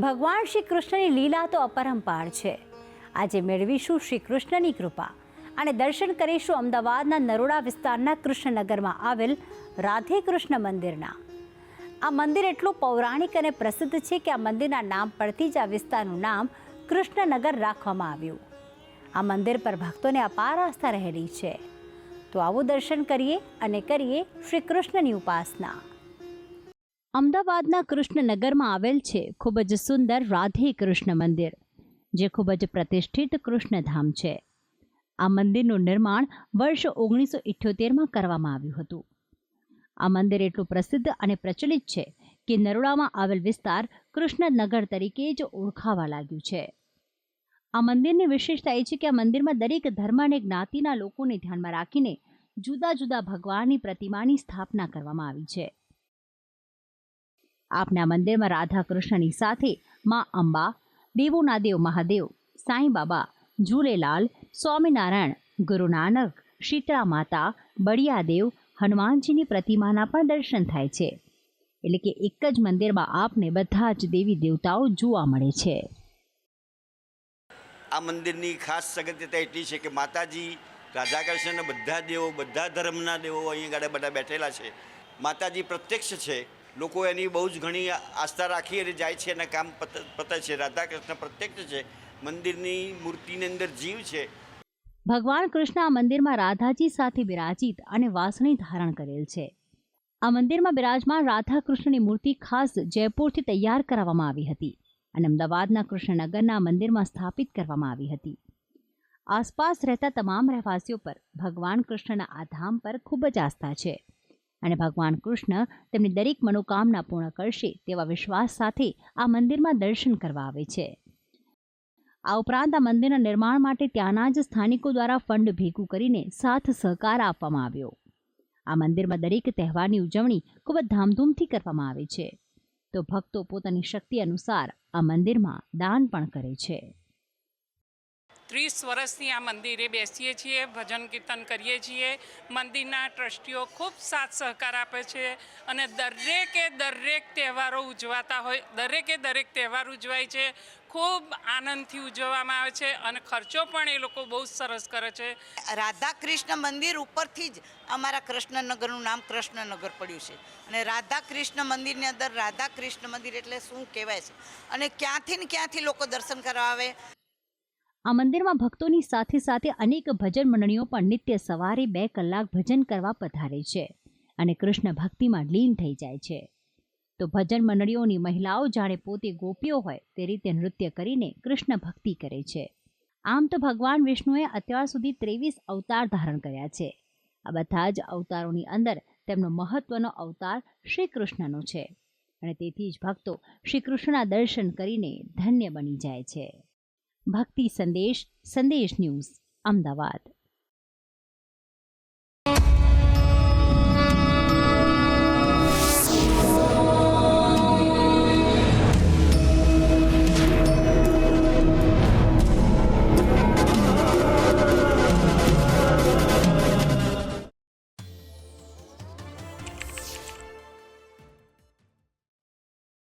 ભગવાન શ્રી કૃષ્ણની લીલા તો અપરંપાર છે. આજે મેળવીશું શ્રી કૃષ્ણની કૃપા અને દર્શન કરીશું અમદાવાદના નરોડા વિસ્તારના કૃષ્ણનગરમાં આવેલ રાધે કૃષ્ણ મંદિરના. આ મંદિર એટલું પૌરાણિક અને પ્રસિદ્ધ છે કે આ મંદિરના નામ પરથી જ આ વિસ્તારનું નામ કૃષ્ણનગર રાખવામાં આવ્યું. આ મંદિર પર ભક્તોને અપાર આસ્થા રહેલી છે. તો આવું દર્શન કરીએ અને કરીએ શ્રી કૃષ્ણની ઉપાસના. અમદાવાદના કૃષ્ણનગરમાં આવેલ છે ખૂબ જ સુંદર રાધે કૃષ્ણ મંદિર, જે ખૂબ જ પ્રતિષ્ઠિત કૃષ્ણધામ છે. આ મંદિરનું નિર્માણ વર્ષ ઓગણીસો ઇઠ્યોતેરમાં કરવામાં આવ્યું હતું. આ મંદિર એટલું પ્રસિદ્ધ અને પ્રચલિત છે કે નરોડામાં આવેલ વિસ્તાર કૃષ્ણનગર તરીકે જ ઓળખાવા લાગ્યું છે. આ મંદિરની વિશેષતા એ છે કે આ મંદિરમાં દરેક ધર્મ અને જ્ઞાતિના લોકોને ધ્યાનમાં રાખીને જુદા જુદા ભગવાનની પ્રતિમાની સ્થાપના કરવામાં આવી છે. આપના મંદિરમાં રાધા કૃષ્ણની સાથે મા અંબા દેવોના દેવ મહાદેવ, સાંઈ બાબા, ઝૂલેલાલ, સ્વામિનારાયણ ગુરુ નાનક શીતળા માતા, બળિયાદેવ, હનુમાનજીની પ્રતિમાના પણ દર્શન થાય છે. એટલે કે એક જ મંદિરમાં આપને બધા જ દેવી દેવતાઓ જોવા મળે છે. આ મંદિરની ખાસ સગત્યતા એટલી છે કે માતાજી, રાધાકૃષ્ણના બધા દેવો, બધા ધર્મના દેવો અહીં આગળ બધા બેઠેલા છે. માતાજી પ્રત્યક્ષ છે. લોકો એની બહુ જ ઘણી આસ્થા રાખી અને જાય છે અને કામ પતે છે. રાધાકૃષ્ણ પ્રત્યક્ષ છે. મંદિરની મૂર્તિની અંદર જીવ છે. ભગવાન કૃષ્ણ આ મંદિરમાં રાધાજી સાથે બિરાજિત અને વાસણી ધારણ કરેલ છે. આ મંદિરમાં બિરાજમાન રાધા કૃષ્ણની મૂર્તિ ખાસ જયપુરથી તૈયાર કરાવવામાં આવી હતી અને અમદાવાદના કૃષ્ણનગરના મંદિરમાં સ્થાપિત કરવામાં આવી હતી. આસપાસ રહેતા તમામ રહેવાસીઓ પર ભગવાન કૃષ્ણના આ ધામ પર ખૂબ જ આસ્થા છે. અને ભગવાન કૃષ્ણ તેમની દરેક મનોકામના પૂર્ણ કરશે તેવા વિશ્વાસ સાથે આ મંદિરમાં દર્શન કરવા આવે છે. આ ઉપરાંત આ મંદિરના નિર્માણ માટે ત્યાંના જ સ્થાનિકો દ્વારા ફંડ ભેગું કરીને સાથ સહકાર આપવામાં આવ્યો. આ મંદિરમાં દરેક તહેવારની ઉજવણી ખૂબ જ ધામધૂમથી કરવામાં આવે છે. તો ભક્તો પોતાની શક્તિ અનુસાર આ મંદિરમાં દાન પણ કરે છે. ત્રીસ વર્ષથી આ મંદિરે બેસીએ છીએ, ભજન કીર્તન કરીએ છીએ. મંદિરના ટ્રસ્ટીઓ ખૂબ સાથ સહકાર આપે છે અને દરેકે દરેક તહેવારો ઉજવાતા હોય, દરેકે દરેક તહેવાર ઉજવાય છે. ખૂબ આનંદથી ઉજવવામાં આવે છે અને ખર્ચો પણ એ લોકો બહુ સરસ કરે છે. રાધા કૃષ્ણ મંદિર ઉપરથી જ અમારા કૃષ્ણનગરનું નામ કૃષ્ણનગર પડ્યું છે. અને રાધા કૃષ્ણ મંદિરની અંદર રાધા કૃષ્ણ મંદિર એટલે શું કહેવાય છે? અને ક્યાંથી ને ક્યાંથી લોકો દર્શન કરવા આવે? આ મંદિરમાં ભક્તોની સાથે સાથે અનેક ભજન મંડળીઓ પણ નિત્ય સવારે બે કલાક ભજન કરવા પધારે છે અને કૃષ્ણ ભક્તિમાં લીન થઈ જાય છે. તો ભજન મંડળીઓની મહિલાઓ જાણે પોતે ગોપીઓ હોય તે રીતે નૃત્ય કરીને કૃષ્ણ ભક્તિ કરે છે. આમ તો ભગવાન વિષ્ણુએ અત્યાર સુધી ત્રેવીસ અવતાર ધારણ કર્યા છે. આ બધા જ અવતારોની અંદર તેમનો મહત્વનો અવતાર શ્રી કૃષ્ણનો છે અને તેથી જ ભક્તો શ્રી કૃષ્ણના દર્શન કરીને ધન્ય બની જાય છે. ભક્તિ સંદેશ સંદેશ ન્યૂઝ અમદાવાદ.